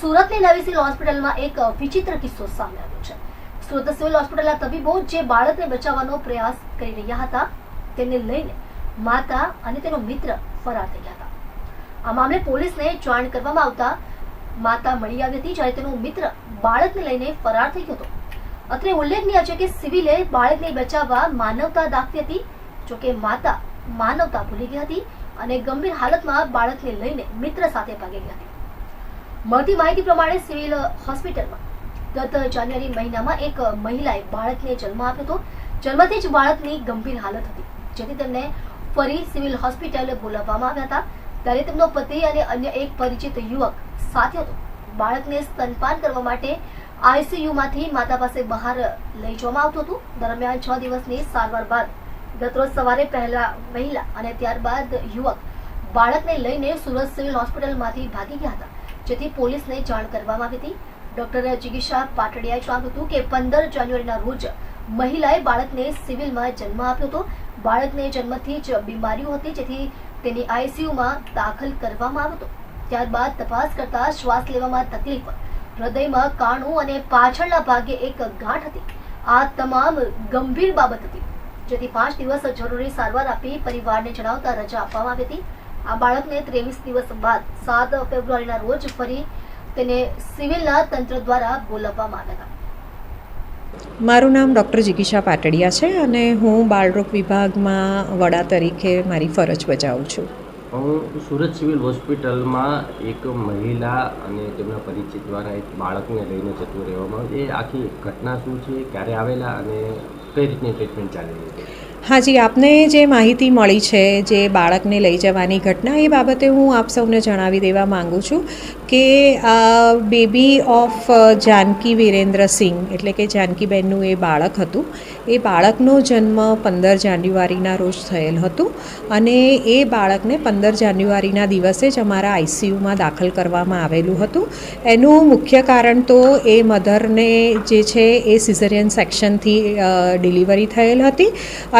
સુરતની નવી સિવિલ હોસ્પિટલમાં એક વિચિત્ર કિસ્સો સામે આવ્યો છે. સુરત સિવિલ હોસ્પિટલના તબીબો જે બાળકને બચાવવાનો પ્રયાસ કરી રહ્યા હતા, તેને લઈને માતા અને તેનો મિત્ર ફરાર થઈ ગયા હતા. આ મામલે પોલીસને જાણ કરવામાં આવતા માતા મળી આવી હતી, જ્યારે તેનો મિત્ર બાળકને લઈને ફરાર થઈ ગયો હતો. અત્રે ઉલ્લેખનીય છે કે સિવિલે બાળકને બચાવવા માનવતા દાખવી હતી, જોકે માતા માનવતા ભૂલી ગઈ હતી અને ગંભીર હાલતમાં બાળકને લઈને મિત્ર સાથે ભાગી ગઈ હતી. મળતી માહિતી પ્રમાણે સિવિલ હોસ્પિટલમાં. ગત જાન્યુઆરી મહિનામાં એક મહિલાએ બાળકને જન્મ આપ્યો હતો. જન્મથી જ બાળકની ગંભીર હાલત હતી. જેથી તેમને ફરી સિવિલ હોસ્પિટલ બોલાવવામાં આવ્યા હતા. ત્યારે તેમનો પતિ અને અન્ય એક પરિચિત યુવક સાથે હતો. બાળકને સ્તનપાન કરવા માટે આઈસીયુમાંથી માતા પાસે બહાર લઈ જવામાં આવતું હતું. દરમિયાન છ દિવસની સારવાર બાદ ગતરોજ સવારે પહેલા મહિલા અને ત્યારબાદ યુવક બાળકને લઈને સુરત સિવિલ હોસ્પિટલમાંથી ભાગી ગયા હતા. જેથી પોલીસને જાણ કરવામાં આવી હતી. ડોક્ટર જિગીશા પાટડિયાએ જણાવ્યું હતું કે પંદર જાન્યુઆરીના રોજ મહિલાએ બાળકને સિવિલમાં જન્મ આપ્યો હતો. બાળકને જન્મથી જ બીમારીઓ હતી, જેથી તેની આઈસીયુમાં દાખલ કરવામાં આવ્યો હતો. ત્યારબાદ તપાસ કરતા શ્વાસ લેવામાં તકલીફ, હૃદયમાં કાણું અને પાછળના ભાગે એક ગાંઠ હતી. આ તમામ ગંભીર બાબત હતી, જેથી પાંચ દિવસ જરૂરી સારવાર આપી પરિવારને જણાવતા રજા આપવામાં આવી હતી. આ બાળકને ત્રેવીસ દિવસ બાદ સાત ફેબ્રુઆરીના રોજ ફરી તેને સિવિલના તંત્ર દ્વારા બોલાવવામાં આવ્યા હતા. મારું નામ ડૉક્ટર જિગીશા પાટડિયા છે અને હું બાળરોગ વિભાગમાં વડા તરીકે મારી ફરજ બજાવું છું. હું સુરત સિવિલ હોસ્પિટલમાં એક મહિલા અને તેમના પરિચિત દ્વારા એક બાળકને લઈને જતું રહેવામાં આવ્યું. એ આખી ઘટના શું છે ક્યારે આવેલા અને કઈ રીતની ટ્રીટમેન્ટ ચાલી રહી છે હાજી આપને જે માહિતી મળી છે જે બાળકને લઈ જવાની ઘટના, એ બાબતે હું આપ સૌને જણાવી દેવા માગું છું કે બેબી ઓફ જાનકી વિરેન્દ્રસિંહ એટલે કે જાનકીબેનનું એ બાળક હતું. એ બાળકનો જન્મ પંદર જાન્યુઆરીના રોજ થયેલ હતું અને એ બાળકને પંદર જાન્યુઆરીના દિવસે જ અમારા આઈસીયુમાં દાખલ કરવામાં આવેલું હતું. એનું મુખ્ય કારણ તો એ મધરને જે છે એ સિઝરિયન સેક્શનથી ડિલિવરી થયેલ હતી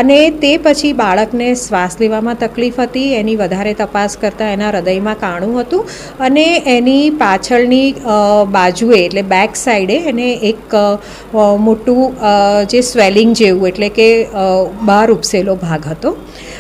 અને તે પછી બાળકને શ્વાસ લેવામાં તકલીફ હતી. એની વધારે તપાસ કરતાં એના હૃદયમાં કાણું હતું અને એની પાછળની બાજુએ, એટલે બેક સાઈડે એને એક મોટું જે સ્વેલિંગ જેવું, એટલે કે બહાર ઉપસેલો ભાગ હતો.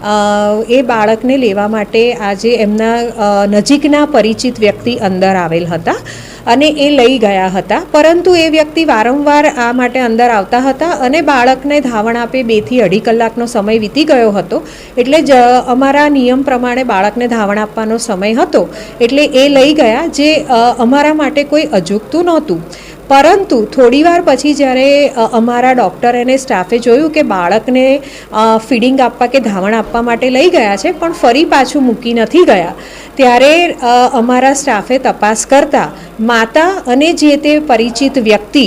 એ બાળકને લેવા માટે આજે એમના નજીકના પરિચિત વ્યક્તિ અંદર આવેલ હતા અને એ લઈ ગયા હતા. પરંતુ એ વ્યક્તિ વારંવાર આ માટે અંદર આવતા હતા અને બાળકને ધાવણ આપે બેથી અઢી કલાકનો સમય વીતી ગયો હતો. એટલે જ અમારા નિયમ પ્રમાણે બાળકને ધાવણ આપવાનો સમય હતો. એટલે એ લઈ ગયા જે અમારા માટે કોઈ અજુગતું નહોતું. પરંતુ થોડીવાર પછી જ્યારે અમારા ડૉક્ટર અને સ્ટાફે જોયું કે બાળકને ફીડિંગ આપવા કે ધાવણ આપવા માટે લઈ ગયા છે, પણ ફરી પાછું મૂકી નથી ગયા, ત્યારે અમારા સ્ટાફે તપાસ કરતા માતા અને જે તે પરિચિત વ્યક્તિ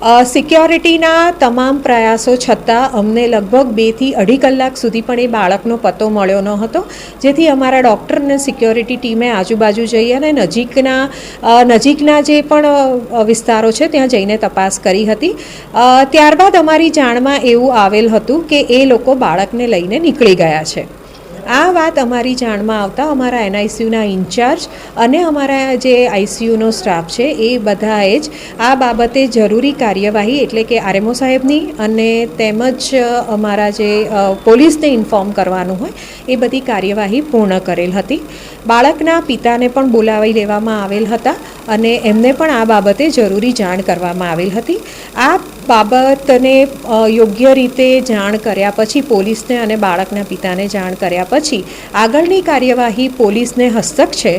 સિક્યોરિટીના તમામ પ્રયાસો છતાં અમને લગભગ બેથી અઢી કલાક સુધી પણ એ બાળકનો પત્તો મળ્યો ન હતો. જેથી અમારા ડૉક્ટર અને સિક્યોરિટી ટીમે આજુબાજુ જઈ અને નજીકના નજીકના જે પણ વિસ્તારો છે ત્યાં જઈને તપાસ કરી હતી. ત્યારબાદ અમારી જાણમાં એવું આવેલ હતું કે એ લોકો બાળકને લઈને નીકળી ગયા છે. આ વાત અમારી જાણમાં આવતા અમારા એનઆઈસીયુના ઇન્ચાર્જ અને અમારા જે આઈસીયુનો સ્ટાફ છે, એ બધાએ જ આ બાબતે જરૂરી કાર્યવાહી એટલે કે આરએમઓ સાહેબની અને તેમજ અમારા જે પોલીસને ઇન્ફોર્મ કરવાનું હોય, એ બધી કાર્યવાહી પૂર્ણ કરેલ હતી. બાળકના પિતાને પણ બોલાવી લેવામાં આવેલ હતા અને એમને પણ આ બાબતે જરૂરી જાણ કરવામાં આવેલ હતી. આ બાબતને યોગ્ય રીતે જાણ કર્યા પછી પોલીસને અને બાળકના પિતાને જાણ કર્યા પછી આગળની કાર્યવાહી પોલીસને હસ્તક છે.